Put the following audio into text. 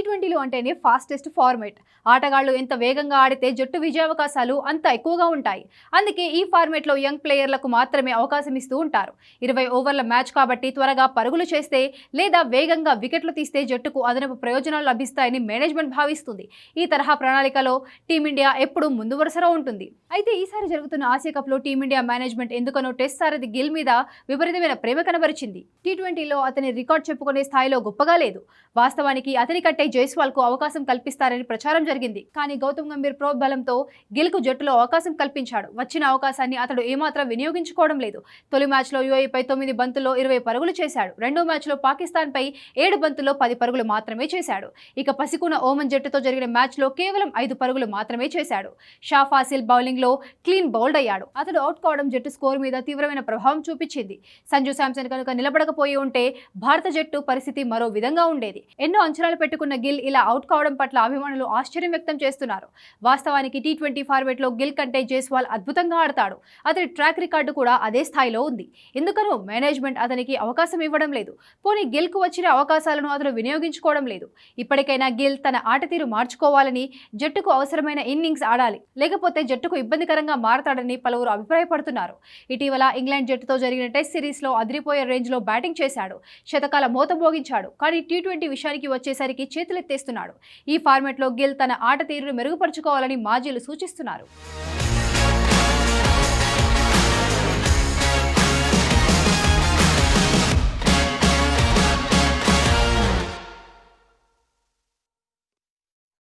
Tea ట్వంటీలు అంటేనే fastest format ఆటగాళ్ళు ఎంత వేగంగా ఆడితే జట్టు విజయావకాశాలు అంత ఎక్కువగా ఉంటాయి. అందుకే ఈ ఫార్మేట్లో యంగ్ ప్లేయర్లకు మాత్రమే అవకాశం ఇస్తూ ఉంటారు. ఇరవై ఓవర్ల మ్యాచ్ కాబట్టి త్వరగా పరుగులు చేస్తే లేదా వేగంగా వికెట్లు తీస్తే జట్టుకు అదనపు ప్రయోజనాలు లభిస్తాయని మేనేజ్మెంట్ భావిస్తుంది. ఈ తరహా ప్రణాళికలో టీమిండియా ఎప్పుడూ ముందు వరుసలో ఉంటుంది. అయితే ఈసారి జరుగుతున్న ఆసియా కప్లో టీమిండియా మేనేజ్మెంట్ ఎందుకనో టెస్ట్ సారథి గిల్ మీద విపరీతమైన ప్రేమ కనబరిచింది. టీ ట్వంటీలో అతని రికార్డ్ చెప్పుకునే స్థాయిలో గొప్పగా లేదు. వాస్తవానికి అతని కంటే జైస్వాల్కు అవకాశం కల్పిస్తారని ప్రచారం జరిగింది. కానీ గౌతమ్ గంభీర్ ప్రోద్బలంతో గిల్కు జట్టులో అవకాశం కల్పించాడు. వచ్చిన అవకాశాన్ని అతడు ఏమాత్రం వినియోగించుకోవడం లేదు. తొలి మ్యాచ్లో యుఏఈపై తొమ్మిది బంతుల్లో ఇరవై పరుగులు చేశాడు. రెండో మ్యాచ్లో పాకిస్తాన్పై ఏడు బంతుల్లో పది పరుగులు మాత్రమే చేశాడు. ఇక పసికున్న ఓమన్ జట్టుతో జరిగిన మ్యాచ్లో కేవలం ఐదు పరుగులు మాత్రమే చేశాడు. షా ఫాసిల్ బౌలింగ్లో క్లీన్ బౌల్డ్ అయ్యాడు. అతడు అవుట్ కావడం జట్టు స్కోర్ మీద తీవ్రమైన ప్రభావం చూపించింది. సంజు శాంసన్ కనుక నిలబడకపోయి ఉంటే భారత జట్టు పరిస్థితి మరో విధంగా ఉండేది. ఎన్నో అంచనాలు పెట్టుకున్న గిల్ ఇలా అవుట్ కావడం పట్ల అభిమానులు ఆశ్చర్యం వ్యక్తం చేస్తున్నారు. వాస్తవానికి టీ ట్వంటీ ఫార్మేట్లో గిల్ కంటే జైస్వాల్ అద్భుతంగా ఆడతాడు. అతని ట్రాక్ రికార్డు కూడా అదే స్థాయిలో ఉంది. ఎందుకనో మేనేజ్మెంట్ అతనికి అవకాశం ఇవ్వడం లేదు. పోనీ గిల్కు వచ్చిన అవకాశాలను అతను వినియోగించుకోవడం లేదు. ఇప్పటికైనా గిల్ తన ఆట తీరు మార్చుకోవాలని జట్టుకు అవసరమైన ఇన్నింగ్స్ ఆడాలి. లేకపోతే జట్టుకు ఇబ్బందికరంగా మారతాడని పలువురు అభిప్రాయపడుతున్నారు. ఇటీవల ఇంగ్లాండ్ జట్టుతో జరిగిన టెస్ట్ సిరీస్లో అదిరిపోయే రేంజ్లో బ్యాటింగ్ చేశాడు. శతకాల మోత మోగించాడు. కానీ టీ ట్వంటీ విషయానికి వచ్చేసరికి చేతులెత్తేస్తున్నాడు. ఈ ఫార్మాట్లో గిల్ తన ఆట తీరును మెరుగుపరుచుకోవాలని మాజీలు సూచిస్తున్నారు.